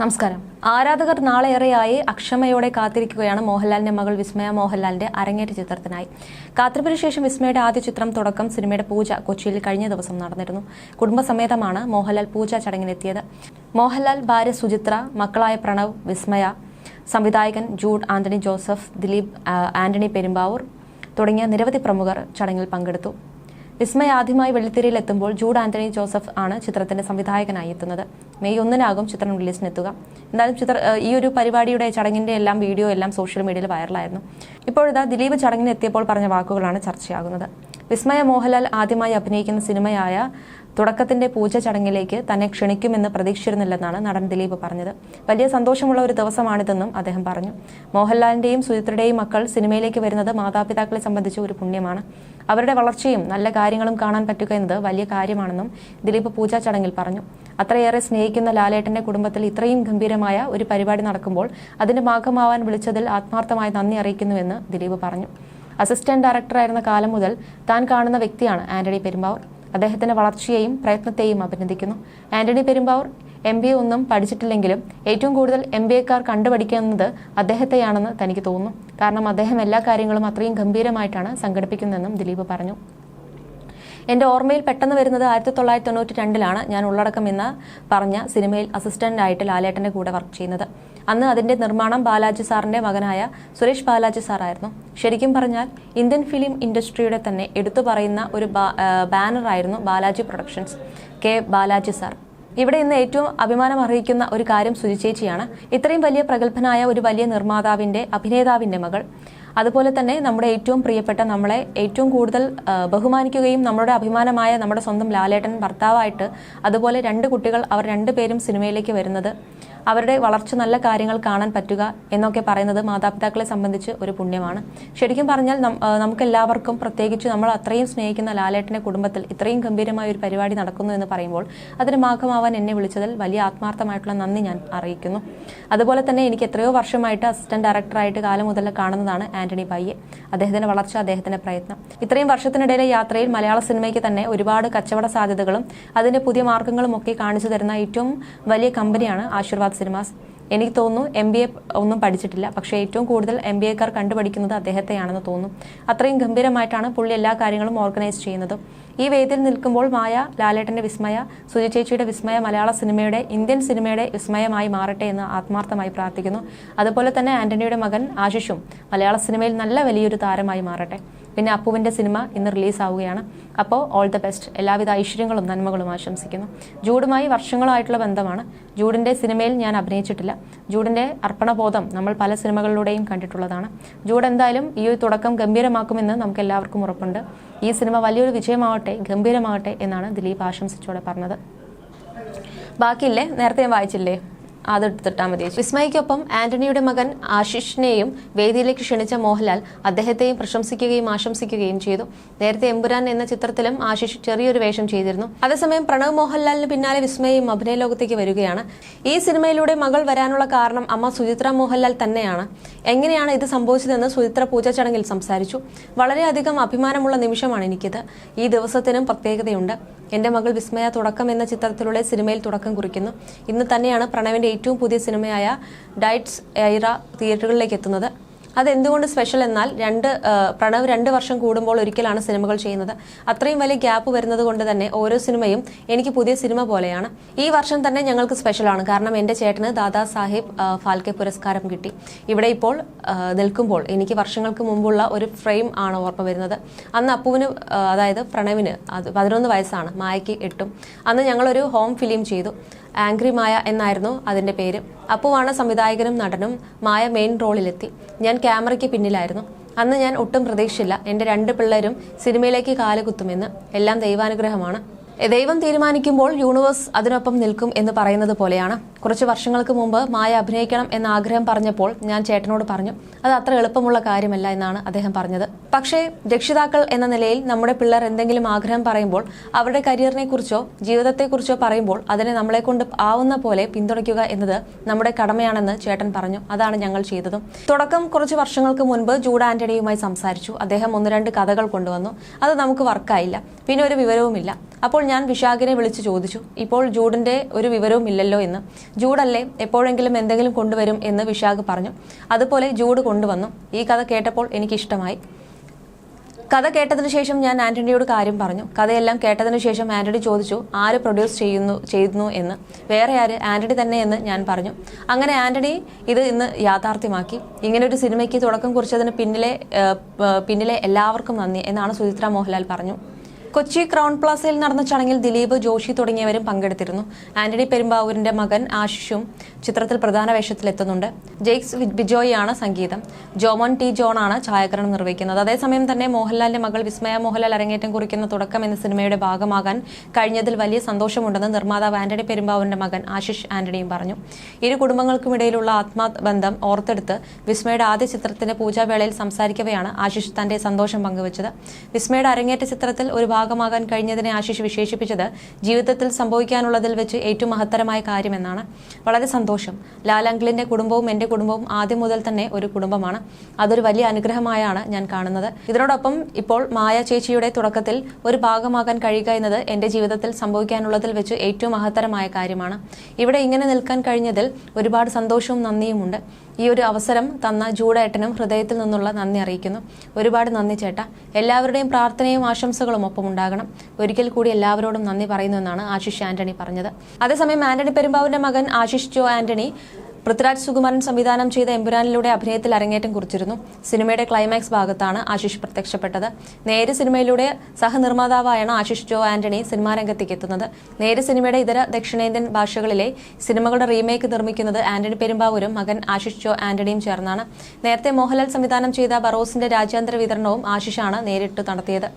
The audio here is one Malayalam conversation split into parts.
നമസ്കാരം. ആരാധകർ നാളെയേറെയായി അക്ഷമയോടെ കാത്തിരിക്കുകയാണ് മോഹൻലാലിന്റെ മകൾ വിസ്മയ മോഹൻലാലിന്റെ അരങ്ങേറ്റ ചിത്രത്തിനായി. കാത്തിരിപ്പിന് ശേഷം വിസ്മയുടെ ആദ്യ ചിത്രം തുടക്കം സിനിമയുടെ പൂജ കൊച്ചിയിൽ കഴിഞ്ഞ ദിവസം നടന്നിരുന്നു. കുടുംബസമേതമാണ് മോഹൻലാൽ പൂജ ചടങ്ങിനെത്തിയത്. മോഹൻലാൽ ഭാര്യ സുചിത്ര മക്കളായ പ്രണവ് വിസ്മയ സംവിധായകൻ ജൂഡ് ആന്റണി ജോസഫ് ദിലീപ് ആന്റണി പെരുമ്പാവൂർ തുടങ്ങിയ നിരവധി പ്രമുഖർ ചടങ്ങിൽ പങ്കെടുത്തു. വിസ്മയ ആദ്യമായി വെള്ളിത്തിരയിൽ എത്തുമ്പോൾ ജൂഡ് ആന്റണി ജോസഫ് ആണ് ചിത്രത്തിന്റെ സംവിധായകനായി എത്തുന്നത്. മെയ് ഒന്നിനാകും ചിത്രം റിലീസിനെത്തുക. എന്തായാലും ചിത്ര ഈ ഒരു പരിപാടിയുടെ ചടങ്ങിന്റെ എല്ലാം വീഡിയോ എല്ലാം സോഷ്യൽ മീഡിയയിൽ വൈറലായിരുന്നു. ഇപ്പോഴിതാ ദിലീപ് ചടങ്ങിന് എത്തിയപ്പോൾ പറഞ്ഞ വാക്കുകളാണ് ചർച്ചയാകുന്നത്. വിസ്മയ മോഹൻലാൽ ആദ്യമായി അഭിനയിക്കുന്ന സിനിമയായ തുടക്കത്തിന്റെ പൂജ ചടങ്ങിലേക്ക് തന്നെ ക്ഷണിക്കുമെന്ന് പ്രതീക്ഷിച്ചിരുന്നില്ലെന്നാണ് നടൻ ദിലീപ് പറഞ്ഞത്. വലിയ സന്തോഷമുള്ള ഒരു ദിവസമാണിതെന്നും അദ്ദേഹം പറഞ്ഞു. മോഹൻലാലിന്റെയും സുചിത്രയുടെയും മക്കൾ സിനിമയിലേക്ക് വരുന്നത് മാതാപിതാക്കളെ സംബന്ധിച്ച് ഒരു പുണ്യമാണ്. അവരുടെ വളർച്ചയും നല്ല കാര്യങ്ങളും കാണാൻ പറ്റുക എന്നത് വലിയ കാര്യമാണെന്നും ദിലീപ് പൂജാ ചടങ്ങിൽ പറഞ്ഞു. അത്രയേറെ സ്നേഹിക്കുന്ന ലാലേട്ടന്റെ കുടുംബത്തിൽ ഇത്രയും ഗംഭീരമായ ഒരു പരിപാടി നടക്കുമ്പോൾ അതിന്റെ ഭാഗമാവാൻ വിളിച്ചതിൽ ആത്മാർത്ഥമായി നന്ദി അറിയിക്കുന്നുവെന്ന് ദിലീപ് പറഞ്ഞു. അസിസ്റ്റന്റ് ഡയറക്ടറായിരുന്ന കാലം മുതൽ താൻ കാണുന്ന വ്യക്തിയാണ് ആന്റണി പെരുമ്പാവൂർ. അദ്ദേഹത്തിന്റെ വളർച്ചയെയും പ്രയത്നത്തെയും അഭിനന്ദിക്കുന്നു. Antony Perumbavoor M B A ഒന്നും പഠിച്ചിട്ടില്ലെങ്കിലും ഏറ്റവും കൂടുതൽ എം ബി എക്കാർ കണ്ടുപഠിക്കുന്നത് അദ്ദേഹത്തെയാണെന്ന് തനിക്ക് തോന്നുന്നു. കാരണം അദ്ദേഹം എല്ലാ കാര്യങ്ങളും അത്രയും ഗംഭീരമായിട്ടാണ് സംഘടിപ്പിക്കുന്നതെന്നും ദിലീപ് പറഞ്ഞു. എന്റെ ഓർമ്മയിൽ പെട്ടെന്ന് വരുന്നത് ആയിരത്തി തൊള്ളായിരത്തി തൊണ്ണൂറ്റി രണ്ടിലാണ് ഞാൻ ഉള്ളടക്കം എന്ന് പറഞ്ഞ സിനിമയിൽ അസിസ്റ്റന്റായിട്ട് ലാലേട്ടന്റെ കൂടെ വർക്ക് ചെയ്യുന്നത്. അന്ന് അതിന്റെ നിർമ്മാണം ബാലാജി സാറിന്റെ മകനായ സുരേഷ് ബാലാജി സാറായിരുന്നു. ശരിക്കും പറഞ്ഞാൽ ഇന്ത്യൻ ഫിലിം ഇൻഡസ്ട്രിയുടെ തന്നെ എടുത്തു പറയുന്ന ഒരു ബാനറായിരുന്നു Balaji productions K Balaji sir. ഇവിടെ ഇന്ന് ഏറ്റവും അഭിമാനം അർഹിക്കുന്ന ഒരു കാര്യം സുജിചേച്ചിയാണ് ഇത്രയും വലിയ പ്രഗത്ഭനായ ഒരു വലിയ നിർമ്മാതാവിന്റെ അഭിനേതാവിന്റെ മകൾ. അതുപോലെ തന്നെ നമ്മുടെ ഏറ്റവും പ്രിയപ്പെട്ട നമ്മളെ ഏറ്റവും കൂടുതൽ ബഹുമാനിക്കുകയും നമ്മുടെ അഭിമാനമായ നമ്മുടെ സ്വന്തം ലാലേട്ടൻ ഭർത്താവായിട്ട് അതുപോലെ രണ്ട് കുട്ടികൾ അവർ രണ്ടുപേരും സിനിമയിലേക്ക് വരുന്നത് അവരുടെ വളർച്ച നല്ല കാര്യങ്ങൾ കാണാൻ പറ്റുക എന്നൊക്കെ പറയുന്നത് മാതാപിതാക്കളെ സംബന്ധിച്ച് ഒരു പുണ്യമാണ്. ശരിക്കും പറഞ്ഞാൽ നമുക്ക് എല്ലാവർക്കും പ്രത്യേകിച്ച് നമ്മൾ അത്രയും സ്നേഹിക്കുന്ന ലാലേട്ടന്റെ കുടുംബത്തിൽ ഇത്രയും ഗംഭീരമായ ഒരു പരിപാടി നടക്കുന്നു എന്ന് പറയുമ്പോൾ അതിന് ഭാഗമാവാൻ എന്നെ വിളിച്ചതിൽ വലിയ ആത്മാർത്ഥമായിട്ടുള്ള നന്ദി ഞാൻ അറിയിക്കുന്നു. അതുപോലെ തന്നെ എനിക്ക് എത്രയോ വർഷമായിട്ട് അസിസ്റ്റന്റ് ഡയറക്ടറായിട്ട് കാലം മുതൽ കാണുന്നതാണ് ആന്റണി പയ്യെ. അദ്ദേഹത്തിന്റെ വളർച്ച അദ്ദേഹത്തിന്റെ പ്രയത്നം. ഇത്രയും വർഷത്തിനിടയിലെ യാത്രയിൽ മലയാള സിനിമയ്ക്ക് തന്നെ ഒരുപാട് കച്ചവട സാധ്യതകളും അതിന്റെ പുതിയ മാർഗങ്ങളും ഒക്കെ കാണിച്ചു തരുന്ന ഏറ്റവും വലിയ കമ്പനിയാണ് ആശീർവാദ് സിനിമാസ്. എനിക്ക് തോന്നുന്നു എം ബി എ ഒന്നും പഠിച്ചിട്ടില്ല. പക്ഷേ ഏറ്റവും കൂടുതൽ എം ബി എക്കാർ കണ്ടുപഠിക്കുന്നത് അദ്ദേഹത്തെയാണെന്ന് തോന്നുന്നു. അത്രയും ഗംഭീരമായിട്ടാണ് പുള്ളി എല്ലാ കാര്യങ്ങളും ഓർഗനൈസ് ചെയ്യുന്നത്. ഈ വേദിയിൽ നിൽക്കുമ്പോൾ മായ ലാലേട്ടന്റെ വിസ്മയ സുജി ചേച്ചിയുടെ വിസ്മയ മലയാള സിനിമയുടെ ഇന്ത്യൻ സിനിമയുടെ വിസ്മയമായി മാറട്ടെ എന്ന് ആത്മാർത്ഥമായി പ്രാർത്ഥിക്കുന്നു. അതുപോലെ തന്നെ ആന്റണിയുടെ മകൻ ആശിഷും മലയാള സിനിമയിൽ നല്ല വലിയൊരു താരമായി മാറട്ടെ. പിന്നെ അപ്പുവിന്റെ സിനിമ ഇന്ന് റിലീസാവുകയാണ്. അപ്പോൾ ഓൾ ദ ബെസ്റ്റ് എല്ലാവിധ ഐശ്വര്യങ്ങളും നന്മകളും ആശംസിക്കുന്നു. ജൂഡുമായി വർഷങ്ങളായിട്ടുള്ള ബന്ധമാണ്. ജൂഡിന്റെ സിനിമയിൽ ഞാൻ അഭിനയിച്ചിട്ടില്ല. ജൂഡിന്റെ അർപ്പണബോധം നമ്മൾ പല സിനിമകളിലൂടെയും കണ്ടിട്ടുള്ളതാണ്. ജൂഡ് എന്തായാലും ഈ ഒരു തുടക്കം ഗംഭീരമാക്കുമെന്ന് നമുക്ക് എല്ലാവർക്കും ഉറപ്പുണ്ട്. ഈ സിനിമ വലിയൊരു വിജയമാവട്ടെ ഗംഭീരമാവട്ടെ എന്നാണ് ദിലീപ് ആശംസിച്ചോടെ പറഞ്ഞത്. ബാക്കിയില്ലേ? നേരത്തെ ഞാൻ വായിച്ചില്ലേ? അതെടുത്തിട്ടാൽ മതി. വിസ്മയ്ക്കൊപ്പം ആന്റണിയുടെ മകൻ ആശിഷിനെയും വേദിയിലേക്ക് ക്ഷണിച്ച മോഹൻലാൽ അദ്ദേഹത്തെയും പ്രശംസിക്കുകയും ആശംസിക്കുകയും ചെയ്തു. നേരത്തെ എമ്പുരാൻ എന്ന ചിത്രത്തിലും ആശിഷ് ചെറിയൊരു വേഷം ചെയ്തിരുന്നു. അതേസമയം പ്രണവ് മോഹൻലാലിന് പിന്നാലെ വിസ്മയയും അഭിനയ ലോകത്തേക്ക് വരികയാണ്. ഈ സിനിമയിലൂടെ മകൾ വരാനുള്ള കാരണം അമ്മ സുചിത്ര മോഹൻലാൽ തന്നെയാണ്. എങ്ങനെയാണ് ഇത് സംഭവിച്ചതെന്ന് സുചിത്ര പൂജ ചടങ്ങിൽ സംസാരിച്ചു. വളരെയധികം അഭിമാനമുള്ള നിമിഷമാണ് എനിക്കിത്. ഈ ദിവസത്തിനും പ്രത്യേകതയുണ്ട്. എന്റെ മകൾ വിസ്മയ തുടക്കം എന്ന ചിത്രത്തിലൂടെ സിനിമയിൽ തുടക്കം കുറിക്കുന്നു. ഇന്ന് തന്നെയാണ് പ്രണവിന്റെ ഏറ്റവും പുതിയ സിനിമയായ ഡൈറ്റ്സ് എയ്റ തിയേറ്ററുകളിലേക്ക് എത്തുന്നത്. അതെന്തുകൊണ്ട് സ്പെഷ്യൽ എന്നാൽ രണ്ട് പ്രണവ് രണ്ട് വർഷം കൂടുമ്പോൾ ഒരിക്കലാണ് സിനിമകൾ ചെയ്യുന്നത്. അത്രയും വലിയ ഗ്യാപ്പ് വരുന്നത് കൊണ്ട് തന്നെ ഓരോ സിനിമയും എനിക്ക് പുതിയ സിനിമ പോലെയാണ്. ഈ വർഷം തന്നെ ഞങ്ങൾക്ക് സ്പെഷ്യലാണ് കാരണം എന്റെ ചേട്ടന് ദാദാ സാഹിബ് ഫാൽക്കെ പുരസ്കാരം കിട്ടി. ഇവിടെ ഇപ്പോൾ നിൽക്കുമ്പോൾ എനിക്ക് വർഷങ്ങൾക്ക് മുമ്പുള്ള ഒരു ഫ്രെയിം ആണ് ഓർമ്മ വരുന്നത്. അന്ന് അപ്പുവിന് അതായത് പ്രണവിന് അത് പതിനൊന്ന് വയസ്സാണ് മായയ്ക്ക് എട്ടും. അന്ന് ഞങ്ങളൊരു ഹോം ഫിലിം ചെയ്തു. ആംഗ്രി മായ എന്നായിരുന്നു അതിന്റെ പേര്. അപ്പുവാണ് സംവിധായകനും നടനും മായ മെയിൻ റോളിലെത്തി. ഞാൻ ക്യാമറയ്ക്ക് പിന്നിലായിരുന്നു. അന്ന് ഞാൻ ഒട്ടും പ്രതീക്ഷയില്ല. എന്റെ രണ്ട് പിള്ളേരും സിനിമയിലേക്ക് കാലുകുത്തുമെന്ന് എല്ലാം ദൈവാനുഗ്രഹമാണ്. ദൈവം തീരുമാനിക്കുമ്പോൾ യൂണിവേഴ്സ് അതിനൊപ്പം നിൽക്കും എന്ന് പറയുന്നത് പോലെയാണ്. കുറച്ച് വർഷങ്ങൾക്ക് മുമ്പ് മായ അഭിനയിക്കണം എന്ന ആഗ്രഹം പറഞ്ഞപ്പോൾ ഞാൻ ചേട്ടനോട് പറഞ്ഞു അത് അത്ര എളുപ്പമുള്ള കാര്യമല്ല എന്നാണ് അദ്ദേഹം പറഞ്ഞത്. പക്ഷേ രക്ഷിതാക്കൾ എന്ന നിലയിൽ നമ്മുടെ പിള്ളേർ എന്തെങ്കിലും ആഗ്രഹം പറയുമ്പോൾ അവരുടെ കരിയറിനെ കുറിച്ചോ ജീവിതത്തെക്കുറിച്ചോ പറയുമ്പോൾ അതിനെ നമ്മളെ കൊണ്ട് ആവുന്ന പോലെ പിന്തുണയ്ക്കുക എന്നത് നമ്മുടെ കടമയാണെന്ന് ചേട്ടൻ പറഞ്ഞു. അതാണ് ഞങ്ങൾ ചെയ്തതും. തുടക്കം കുറച്ച് വർഷങ്ങൾക്ക് മുൻപ് ജൂഡ് ആന്റണിയുമായി സംസാരിച്ചു. അദ്ദേഹം ഒന്ന് രണ്ട് കഥകൾ കൊണ്ടുവന്നു. അത് നമുക്ക് വർക്കായില്ല. പിന്നെ ഒരു വിവരവുമില്ല. അപ്പോൾ ഞാൻ വിശാഖിനെ വിളിച്ചു ചോദിച്ചു ഇപ്പോൾ ജൂഡിന്റെ ഒരു വിവരവും ഇല്ലല്ലോ എന്ന്? ജൂഡല്ലേ എപ്പോഴെങ്കിലും എന്തെങ്കിലും കൊണ്ടുവരും എന്ന് വിശാഖ് പറഞ്ഞു. അതുപോലെ ജൂഡ് കൊണ്ടുവന്നു. ഈ കഥ കേട്ടപ്പോൾ എനിക്കിഷ്ടമായി. കഥ കേട്ടതിന് ശേഷം ഞാൻ ആന്റണിയോട് കാര്യം പറഞ്ഞു. കഥയെല്ലാം കേട്ടതിന് ശേഷം ആന്റണി ചോദിച്ചു ആര് പ്രൊഡ്യൂസ് ചെയ്യുന്നു ചെയ്യുന്നു എന്ന്? വേറെ ആര്? ആന്റണി തന്നെ എന്ന് ഞാൻ പറഞ്ഞു. അങ്ങനെ ആന്റണി ഇത് ഇന്ന് യാഥാർത്ഥ്യമാക്കി. ഇങ്ങനെ ഒരു സിനിമയ്ക്ക് തുടക്കം കുറിച്ചതിന് പിന്നിലെ പിന്നിലെ എല്ലാവർക്കും നന്ദി എന്നാണ് സുചിത്ര മോഹൻലാൽ പറഞ്ഞു. കൊച്ചി ക്രൗൺ പ്ലാസയിൽ നടന്ന ചടങ്ങിൽ ദിലീപ് ജോഷി തുടങ്ങിയവരും പങ്കെടുത്തിരുന്നു. ആന്റണി പെരുമ്പാവൂരിന്റെ മകൻ ആശിഷും ചിത്രത്തിൽ പ്രധാന വേഷത്തിലെത്തുന്നുണ്ട്. ജെയ്ക്സ് ബിജോയാണ് സംഗീതം. ജോമോൻ ടി. ജോൺ ആണ് ഛായാഗ്രഹണം നിർവഹിക്കുന്നത്. അതേസമയം തന്നെ മോഹൻലാലിന്റെ മകൾ വിസ്മയ മോഹൻലാൽ അരങ്ങേറ്റം കുറിക്കുന്ന തുടക്കം എന്ന സിനിമയുടെ ഭാഗമാകാൻ കഴിഞ്ഞതിൽ വലിയ സന്തോഷമുണ്ടെന്ന് നിർമ്മാതാവ് ആന്റണി പെരുമ്പാവൂരിന്റെ മകൻ ആശിഷ് ആന്റണിയും പറഞ്ഞു. ഇരു കുടുംബങ്ങൾക്കുമിടയിലുള്ള ആത്മബന്ധം ഓർത്തെടുത്ത് വിസ്മയുടെ ആദ്യ ചിത്രത്തിന്റെ പൂജാവേളയിൽ സംസാരിക്കവെയാണ് ആശിഷ് തന്റെ സന്തോഷം പങ്കുവച്ചത്. വിസ്മയുടെ അരങ്ങേറ്റ ചിത്രത്തിൽ ഒരു ഭാഗമാകാൻ കഴിഞ്ഞതിനെ ആശിഷ് വിശേഷിപ്പിച്ചത് ജീവിതത്തിൽ സംഭവിക്കാനുള്ളതിൽ വെച്ച് ഏറ്റവും മഹത്തരമായ കാര്യമെന്നാണ്. വളരെ സന്തോഷം. ലാലങ്കിളിന്റെ കുടുംബവും എന്റെ കുടുംബവും ആദ്യം മുതൽ തന്നെ ഒരു കുടുംബമാണ്. അതൊരു വലിയ അനുഗ്രഹമായാണ് ഞാൻ കാണുന്നത്. ഇതിനോടൊപ്പം ഇപ്പോൾ മായ ചേച്ചിയുടെ തുടക്കത്തിൽ ഒരു ഭാഗമാകാൻ കഴിയുക എന്നത് എന്റെ ജീവിതത്തിൽ സംഭവിക്കാനുള്ളതിൽ വെച്ച് ഏറ്റവും മഹത്തരമായ കാര്യമാണ്. ഇവിടെ ഇങ്ങനെ നിൽക്കാൻ കഴിഞ്ഞതിൽ ഒരുപാട് സന്തോഷവും നന്ദിയുമുണ്ട്. ഈ ഒരു അവസരം തന്ന ജൂഡേട്ടനും ഹൃദയത്തിൽ നിന്നുള്ള നന്ദി അറിയിക്കുന്നു. ഒരുപാട് നന്ദി ചേട്ടാ. എല്ലാവരുടെയും പ്രാർത്ഥനയും ആശംസകളും ഒപ്പം ഉണ്ടാകണം. ഒരിക്കൽ കൂടി എല്ലാവരോടും നന്ദി പറയുന്നു എന്നാണ് ആശിഷ് ആന്റണി പറഞ്ഞത്. അതേസമയം ആന്റണി പെരുമ്പാവൂരിന്റെ മകൻ ആശിഷ് ജോ ആന്റണി പൃഥ്വിരാജ് സുകുമാരൻ സംവിധാനം ചെയ്ത എമ്പുരാനിലൂടെ അഭിനയത്തിൽ അരങ്ങേറ്റം കുറിച്ചിരുന്നു. സിനിമയുടെ ക്ലൈമാക്സ് ഭാഗത്താണ് ആശിഷ് പ്രത്യക്ഷപ്പെട്ടത്. നേര് സിനിമയിലൂടെ സഹനിർമ്മാതാവായാണ് ആശിഷ് ജോ ആന്റണി സിനിമാ രംഗത്തേക്ക് എത്തുന്നത്. നേര് സിനിമയുടെ ഇതര ദക്ഷിണേന്ത്യൻ ഭാഷകളിലെ സിനിമകളുടെ റീമേക്ക് നിർമ്മിക്കുന്നത് ആന്റണി പെരുമ്പാവൂരും മകൻ ആശിഷ് ജോ ആന്റണിയും ചേർന്നാണ്. നേരത്തെ മോഹൻലാൽ സംവിധാനം ചെയ്ത ബറോസിന്റെ രാജ്യാന്തര വിതരണവും ആശിഷാണ് നേരിട്ട് നടത്തിയത്.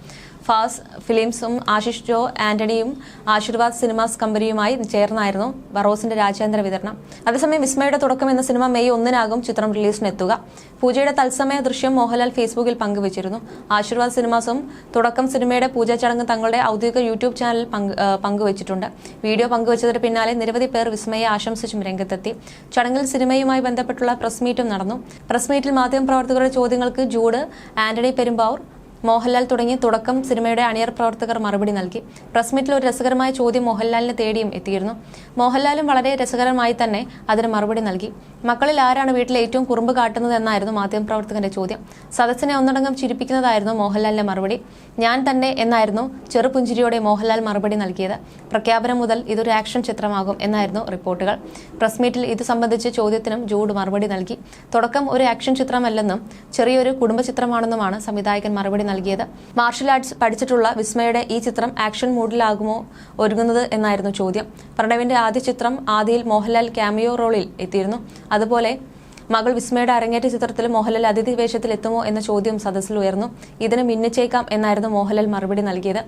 ഫാസ് ഫിലിംസും ആശിഷ് ജോ ആന്റണിയും ആശീർവാദ് സിനിമാസ് കമ്പനിയുമായി ചേർന്നായിരുന്നു ബറോസിന്റെ രാജ്യാന്തര വിതരണം. അതേസമയം വിസ്മയുടെ തുടക്കം എന്ന സിനിമ മെയ് ഒന്നിനാകും ചിത്രം റിലീസിനെത്തുക. പൂജയുടെ തത്സമയ ദൃശ്യം മോഹൻലാൽ ഫേസ്ബുക്കിൽ പങ്കുവച്ചിരുന്നു. ആശീർവാദ് സിനിമാസും തുടക്കം സിനിമയുടെ പൂജാ ചടങ്ങ് തങ്ങളുടെ ഔദ്യോഗിക യൂട്യൂബ് പങ്ക്- പങ്കുവച്ചിട്ടുണ്ട്. വീഡിയോ പങ്കുവച്ചതിന് പിന്നാലെ നിരവധി പേർ വിസ്മയെ ആശംസിച്ചും രംഗത്തെത്തി. ചടങ്ങിൽ സിനിമയുമായി ബന്ധപ്പെട്ടുള്ള പ്രസ് മീറ്റും നടന്നു. പ്രസ് മീറ്റിൽ മാധ്യമപ്രവർത്തകരുടെ ചോദ്യങ്ങൾക്ക് ജൂഡ് ആന്റണി പെരുമ്പാവൂർ മോഹൻലാൽ തുടങ്ങി തുടക്കം സിനിമയുടെ അണിയർ പ്രവർത്തകർ മറുപടി നൽകി. പ്രസ് മീറ്റിൽ ഒരു രസകരമായ ചോദ്യം മോഹൻലാലിനെ തേടിയും എത്തിയിരുന്നു. മോഹൻലാലും വളരെ രസകരമായി തന്നെ അതിന് മറുപടി നൽകി. മക്കളിൽ ആരാണ് വീട്ടിൽ ഏറ്റവും കുറുമ്പ് കാട്ടുന്നത് എന്നായിരുന്നു മാധ്യമപ്രവർത്തകന്റെ ചോദ്യം. സദസ്സിനെ ഒന്നടങ്കം ചിരിപ്പിക്കുന്നതായിരുന്നു മോഹൻലാലിന്റെ മറുപടി. ഞാൻ തന്നെ എന്നായിരുന്നു ചെറുപുഞ്ചിരിയോടെ മോഹൻലാൽ മറുപടി നൽകിയത്. പ്രഖ്യാപനം മുതൽ ഇതൊരു ആക്ഷൻ ചിത്രമാകും എന്നായിരുന്നു റിപ്പോർട്ടുകൾ. പ്രസ് മീറ്റിൽ ഇത് സംബന്ധിച്ച് ചോദ്യത്തിനും ജൂഡ് മറുപടി നൽകി. തുടക്കം ഒരു ആക്ഷൻ ചിത്രമല്ലെന്നും ചെറിയൊരു കുടുംബ ചിത്രമാണെന്നുമാണ് സംവിധായകൻ മറുപടി നൽകിയത്. മാർഷൽ ആർട്സ് പഠിച്ചിട്ടുള്ള വിസ്മയുടെ ഈ ചിത്രം ആക്ഷൻ മൂഡിലാകുമോ ഒരുങ്ങുന്നത് എന്നായിരുന്നു ചോദ്യം. പ്രണവിന്റെ ആദ്യ ചിത്രം ആദിയിൽ മോഹൻലാൽ ക്യാമിയോ റോളിൽ എത്തിയിരുന്നു. അതുപോലെ മകൾ വിസ്മയുടെ അരങ്ങേറ്റ ചിത്രത്തിൽ മോഹൻലാൽ അതിഥി വേഷത്തിൽ എത്തുമോ എന്ന ചോദ്യം സദസ്സിൽ ഉയർന്നു. ഇതിന് മിന്നിച്ചേക്കാം എന്നായിരുന്നു മോഹൻലാൽ മറുപടി നൽകിയത്.